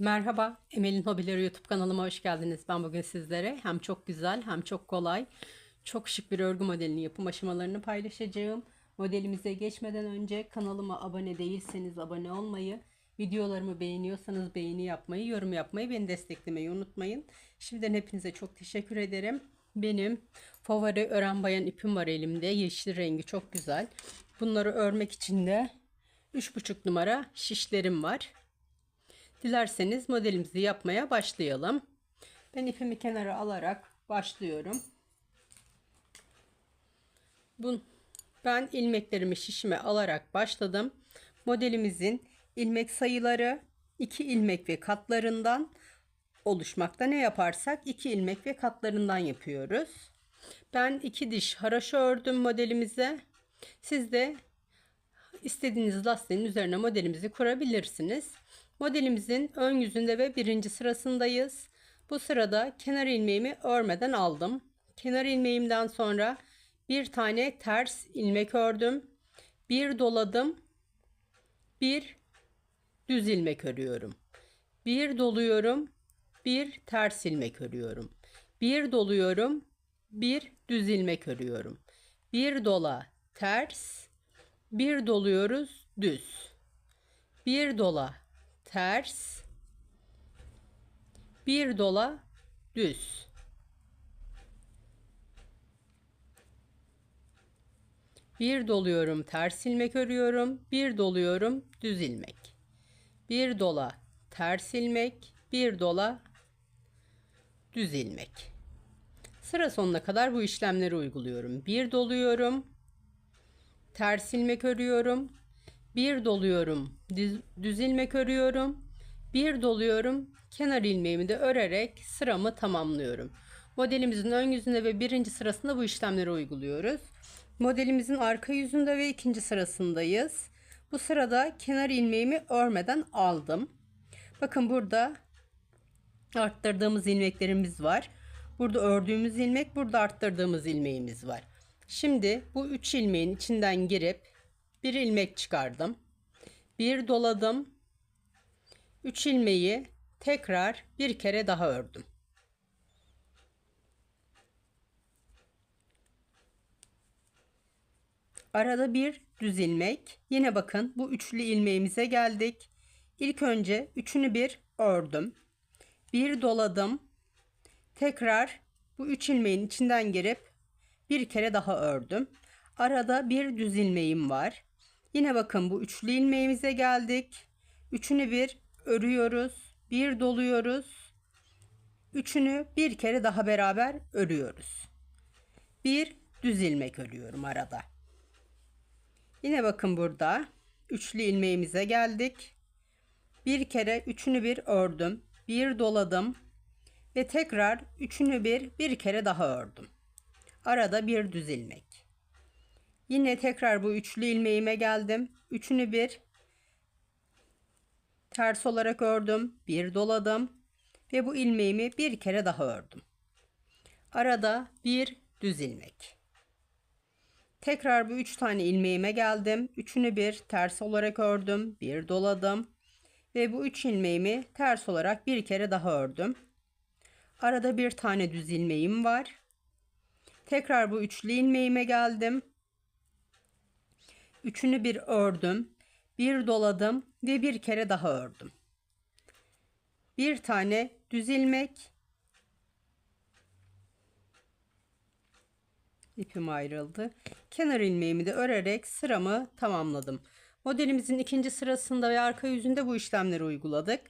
Merhaba, Emel'in Hobileri YouTube kanalıma hoş geldiniz. Ben bugün sizlere hem çok güzel hem çok kolay, çok şık bir örgü modelini yapım aşamalarını paylaşacağım. Modelimize geçmeden önce kanalıma abone değilseniz abone olmayı, videolarımı beğeniyorsanız beğeni yapmayı, yorum yapmayı, beni desteklemeyi unutmayın. Şimdiden hepinize çok teşekkür ederim. Benim favori ören bayan ipim var elimde. Yeşil rengi çok güzel. Bunları örmek için de 3,5 numara şişlerim var. Dilerseniz modelimizi yapmaya başlayalım. Ben ipimi kenara alarak başlıyorum. Bu, ben ilmeklerimi şişime alarak başladım. Modelimizin ilmek sayıları 2 ilmek ve katlarından oluşmakta. Ne yaparsak 2 ilmek ve katlarından yapıyoruz. Ben 2 diş haraşo ördüm modelimize. Siz de istediğiniz lastiğin üzerine modelimizi kurabilirsiniz. Modelimizin ön yüzünde ve birinci sırasındayız. Bu sırada kenar ilmeğimi örmeden aldım. Kenar ilmeğimden sonra bir tane ters ilmek ördüm. Bir doladım. Bir düz ilmek örüyorum. Bir doluyorum. Bir ters ilmek örüyorum. Bir doluyorum. Bir düz ilmek örüyorum. Bir dola ters. Bir doluyoruz düz. Bir dola ters. Bir dola düz. Bir doluyorum ters ilmek örüyorum. Bir doluyorum düz ilmek. Bir dola ters ilmek. Bir dola düz ilmek. Sıra sonuna kadar bu işlemleri uyguluyorum. Bir doluyorum. Ters ilmek örüyorum. Bir doluyorum. Düz, düz ilmek örüyorum. Bir doluyorum. Kenar ilmeğimi de örerek sıramı tamamlıyorum. Modelimizin ön yüzünde ve birinci sırasında bu işlemleri uyguluyoruz. Modelimizin arka yüzünde ve ikinci sırasındayız. Bu sırada kenar ilmeğimi örmeden aldım. Bakın burada arttırdığımız ilmeklerimiz var. Burada ördüğümüz ilmek, burada arttırdığımız ilmeğimiz var. Şimdi bu üç ilmeğin içinden girip bir ilmek çıkardım. Bir doladım. Üç ilmeği tekrar bir kere daha ördüm. Arada bir düz ilmek. Yine bakın bu üçlü ilmeğimize geldik. İlk önce üçünü bir ördüm. Bir doladım. Tekrar bu üç ilmeğin içinden girip bir kere daha ördüm. Arada bir düz ilmeğim var. Yine bakın bu üçlü ilmeğimize geldik. Üçünü bir örüyoruz. Bir doluyoruz. Üçünü bir kere daha beraber örüyoruz. Bir düz ilmek örüyorum arada. Yine bakın burada üçlü ilmeğimize geldik. Bir kere üçünü bir ördüm. Bir doladım ve tekrar üçünü bir bir kere daha ördüm. Arada bir düz ilmek. Yine tekrar bu üçlü ilmeğime geldim. Üçünü bir ters olarak ördüm. Bir doladım ve bu ilmeğimi bir kere daha ördüm. Arada bir düz ilmek. Tekrar bu üç tane ilmeğime geldim. Üçünü bir ters olarak ördüm. Bir doladım ve bu üç ilmeğimi ters olarak bir kere daha ördüm. Arada bir tane düz ilmeğim var. Tekrar bu üçlü ilmeğime geldim. Üçünü bir ördüm. Bir doladım ve bir kere daha ördüm. Bir tane düz ilmek. İpim ayrıldı. Kenar ilmeğimi de örerek sıramı tamamladım. Modelimizin ikinci sırasında ve arka yüzünde bu işlemleri uyguladık.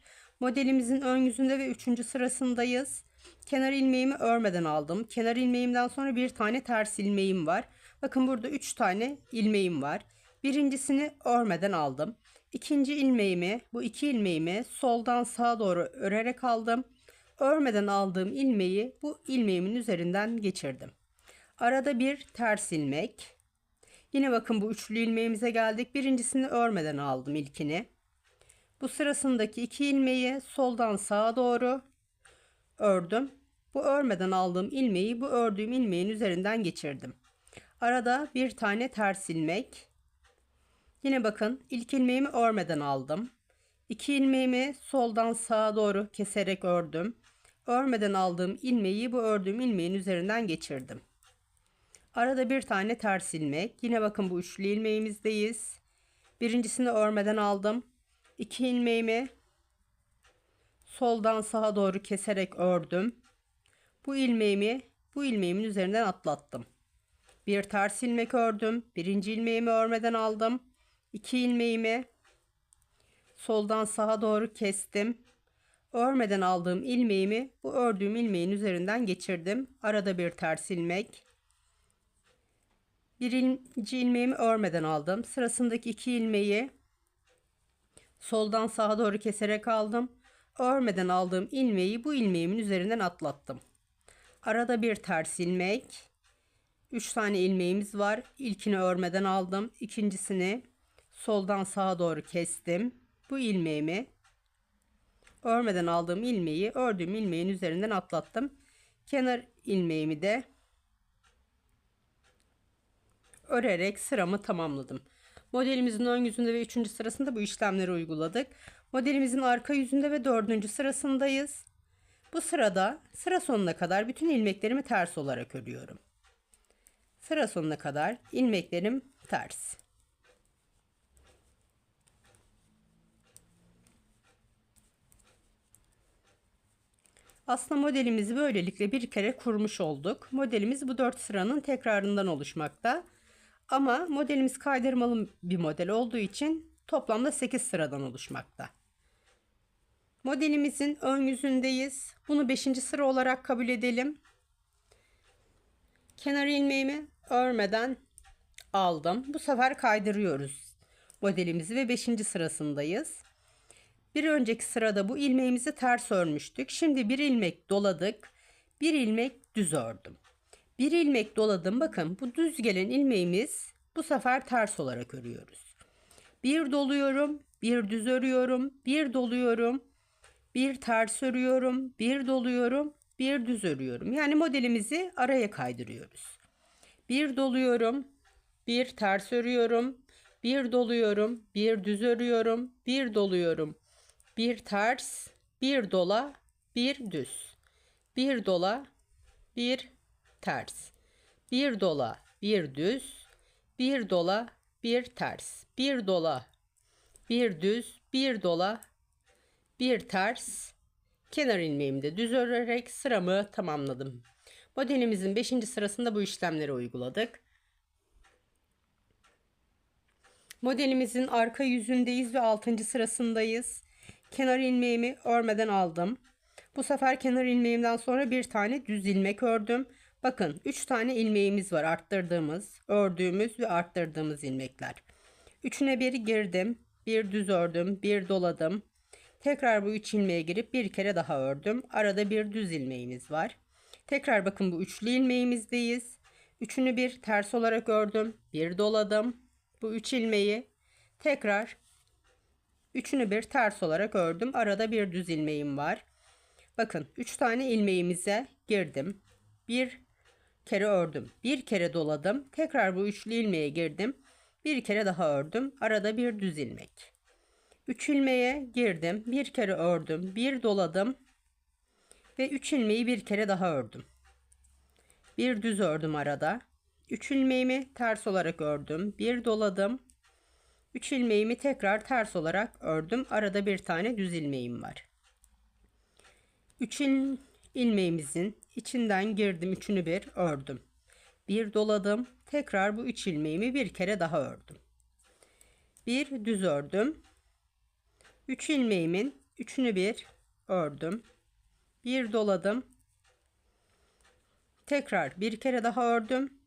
Modelimizin ön yüzünde ve üçüncü sırasındayız. Kenar ilmeğimi örmeden aldım. Kenar ilmeğimden sonra bir tane ters ilmeğim var. Bakın burada üç tane ilmeğim var. Birincisini örmeden aldım. İkinci ilmeğimi, bu iki ilmeğimi soldan sağa doğru örerek aldım. Örmeden aldığım ilmeği bu ilmeğimin üzerinden geçirdim. Arada bir ters ilmek. Yine bakın bu üçlü ilmeğimize geldik. Birincisini örmeden aldım ilkini. Bu sırasındaki iki ilmeği soldan sağa doğru ördüm. Bu örmeden aldığım ilmeği bu ördüğüm ilmeğin üzerinden geçirdim. Arada bir tane ters ilmek. Yine bakın ilk ilmeğimi örmeden aldım. İki ilmeğimi soldan sağa doğru keserek ördüm. Örmeden aldığım ilmeği bu ördüğüm ilmeğin üzerinden geçirdim. Arada bir tane ters ilmek. Yine bakın bu üçlü ilmeğimizdeyiz. Birincisini örmeden aldım. İki ilmeğimi soldan sağa doğru keserek ördüm. Bu ilmeğimi bu ilmeğimin üzerinden atlattım. Bir ters ilmek ördüm. Birinci ilmeğimi örmeden aldım. İki ilmeğimi soldan sağa doğru kestim. Örmeden aldığım ilmeğimi bu ördüğüm ilmeğin üzerinden geçirdim. Arada bir ters ilmek. Birinci ilmeğimi örmeden aldım. Sırasındaki iki ilmeği soldan sağa doğru keserek aldım. Örmeden aldığım ilmeği bu ilmeğimin üzerinden atlattım. Arada bir ters ilmek. 3 tane ilmeğimiz var. İlkini örmeden aldım. İkincisini soldan sağa doğru kestim. Bu ilmeğimi örmeden aldığım ilmeği ördüğüm ilmeğin üzerinden atlattım. Kenar ilmeğimi de örerek sıramı tamamladım. Modelimizin ön yüzünde ve üçüncü sırasında bu işlemleri uyguladık. Modelimizin arka yüzünde ve dördüncü sırasındayız. Bu sırada sıra sonuna kadar bütün ilmeklerimi ters olarak örüyorum. Sıra sonuna kadar ilmeklerim ters. Aslında modelimizi böylelikle bir kere kurmuş olduk. Modelimiz bu dört sıranın tekrarından oluşmakta. Ama modelimiz kaydırmalı bir model olduğu için toplamda 8 sıradan oluşmakta. Modelimizin ön yüzündeyiz. Bunu 5. sıra olarak kabul edelim. Kenar ilmeğimi örmeden aldım. Bu sefer kaydırıyoruz modelimizi ve 5. sırasındayız. Bir önceki sırada bu ilmeğimizi ters örmüştük. Şimdi bir ilmek doladık. Bir ilmek düz ördüm. Bir ilmek doladım. Bakın bu düz gelen ilmeğimiz bu sefer ters olarak örüyoruz. Bir doluyorum, bir düz örüyorum, bir doluyorum, bir ters örüyorum, bir doluyorum, bir düz örüyorum. Yani modelimizi araya kaydırıyoruz. Bir doluyorum, bir ters örüyorum, bir doluyorum, bir düz örüyorum, bir doluyorum, bir ters, bir dola, bir düz. Bir dola, bir ters. Bir dola, bir düz, bir dola, bir ters. Bir dola, bir düz, bir dola, bir ters. Kenar ilmeğimi de düz örerek sıramı tamamladım. Modelimizin 5. sırasında bu işlemleri uyguladık. Modelimizin arka yüzündeyiz ve 6. sırasındayız. Kenar ilmeğimi örmeden aldım. Bu sefer kenar ilmeğimden sonra bir tane düz ilmek ördüm. Bakın 3 tane ilmeğimiz var arttırdığımız, ördüğümüz ve arttırdığımız ilmekler. Üçüne bir girdim, bir düz ördüm, bir doladım. Tekrar bu 3 ilmeğe girip bir kere daha ördüm. Arada bir düz ilmeğimiz var. Tekrar bakın bu üçlü ilmeğimizdeyiz. Üçünü bir ters olarak ördüm. Bir doladım. Bu üç ilmeği tekrar üçünü bir ters olarak ördüm. Arada bir düz ilmeğim var. Bakın 3 tane ilmeğimize girdim. Bir kere ördüm. Bir kere doladım. Tekrar bu üçlü ilmeğe girdim. Bir kere daha ördüm. Arada bir düz ilmek. 3 ilmeğe girdim. Bir kere ördüm. Bir doladım. Ve 3 ilmeği bir kere daha ördüm. Bir düz ördüm arada. 3 ilmeğimi ters olarak ördüm. Bir doladım. 3 ilmeğimi tekrar ters olarak ördüm. Arada bir tane düz ilmeğim var. 3 il, ilmeğimizin içinden girdim. Üçünü bir ördüm. Bir doladım. Tekrar bu 3 ilmeğimi bir kere daha ördüm. Bir düz ördüm. 3 ilmeğimin üçünü bir ördüm. Bir doladım. Tekrar bir kere daha ördüm.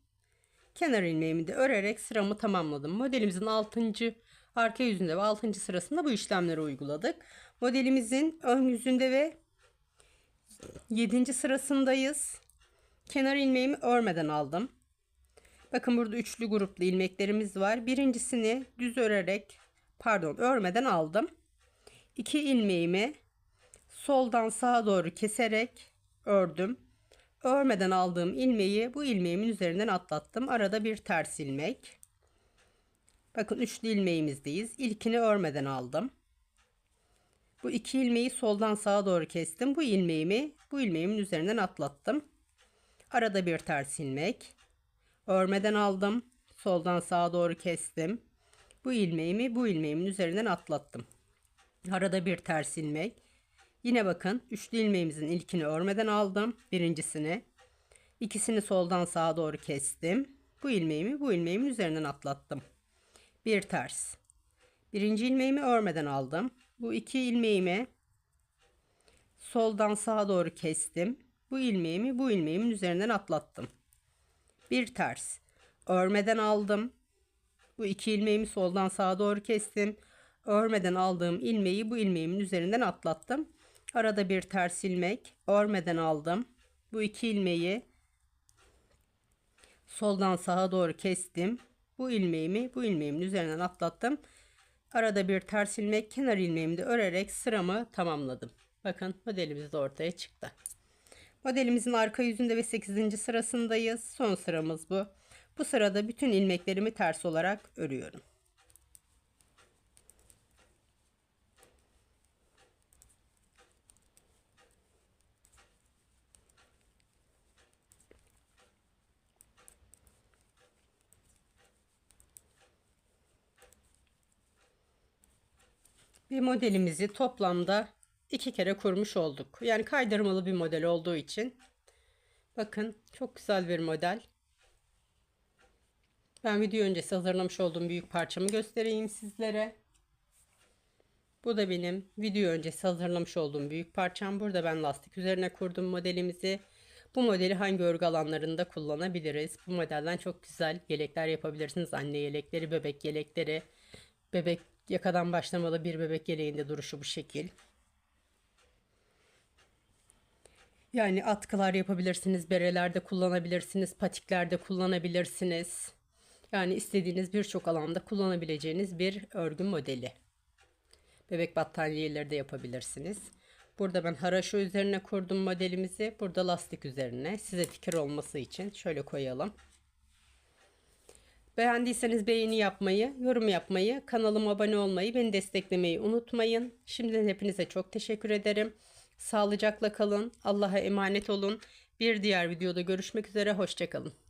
Kenar ilmeğimi de örerek sıramı tamamladım. Modelimizin 6. arka yüzünde ve 6. sırasında bu işlemleri uyguladık. Modelimizin ön yüzünde ve 7. sırasındayız. Kenar ilmeğimi örmeden aldım. Bakın burada üçlü gruplu ilmeklerimiz var. Birincisini düz örerek pardon örmeden aldım. 2 ilmeğimi soldan sağa doğru keserek ördüm. Örmeden aldığım ilmeği bu ilmeğimin üzerinden atlattım. Arada bir ters ilmek. Bakın üçlü ilmeğimizdeyiz. İlkini örmeden aldım. Bu iki ilmeği soldan sağa doğru kestim. Bu ilmeğimi bu ilmeğimin üzerinden atlattım. Arada bir ters ilmek. Örmeden aldım. Soldan sağa doğru kestim. Bu ilmeğimi bu ilmeğimin üzerinden atlattım. Arada bir ters ilmek. Yine bakın üçlü ilmeğimizin ilkini örmeden aldım. Birincisini. İkisini soldan sağa doğru kestim. Bu ilmeğimi bu ilmeğimin üzerinden atlattım. Bir ters. Birinci ilmeğimi örmeden aldım. Bu iki ilmeğimi soldan sağa doğru kestim. Bu ilmeğimi bu ilmeğimin üzerinden atlattım. Bir ters. Örmeden aldım. Bu iki ilmeğimi soldan sağa doğru kestim. Örmeden aldığım ilmeği bu ilmeğimin üzerinden atlattım. Arada bir ters ilmek. Örmeden aldım. Bu iki ilmeği soldan sağa doğru kestim. Bu ilmeğimi bu ilmeğimin üzerinden atlattım. Arada bir ters ilmek kenar ilmeğimi de örerek sıramı tamamladım. Bakın modelimiz de ortaya çıktı. Modelimizin arka yüzünde ve 8. sırasındayız. Son sıramız bu. Bu sırada bütün ilmeklerimi ters olarak örüyorum. Bir modelimizi toplamda iki kere kurmuş olduk. Yani kaydırmalı bir model olduğu için. Bakın çok güzel bir model. Ben video öncesi hazırlamış olduğum büyük parçamı göstereyim sizlere. Bu da benim video öncesi hazırlamış olduğum büyük parçam. Burada ben lastik üzerine kurdum modelimizi. Bu modeli hangi örgü alanlarında kullanabiliriz? Bu modelden çok güzel yelekler yapabilirsiniz. Anne yelekleri, bebek yelekleri. Bebek yakadan başlamalı bir bebek yeleğinde duruşu bu şekil. Yani atkılar yapabilirsiniz, berelerde kullanabilirsiniz, patiklerde kullanabilirsiniz. Yani istediğiniz birçok alanda kullanabileceğiniz bir örgü modeli. Bebek battaniyeleri de yapabilirsiniz. Burada ben haraşo üzerine kurdum modelimizi. Burada lastik üzerine. Size fikir olması için şöyle koyalım. Beğendiyseniz beğeni yapmayı, yorum yapmayı, kanalıma abone olmayı, beni desteklemeyi unutmayın. Şimdiden hepinize çok teşekkür ederim. Sağlıcakla kalın. Allah'a emanet olun. Bir diğer videoda görüşmek üzere. Hoşçakalın.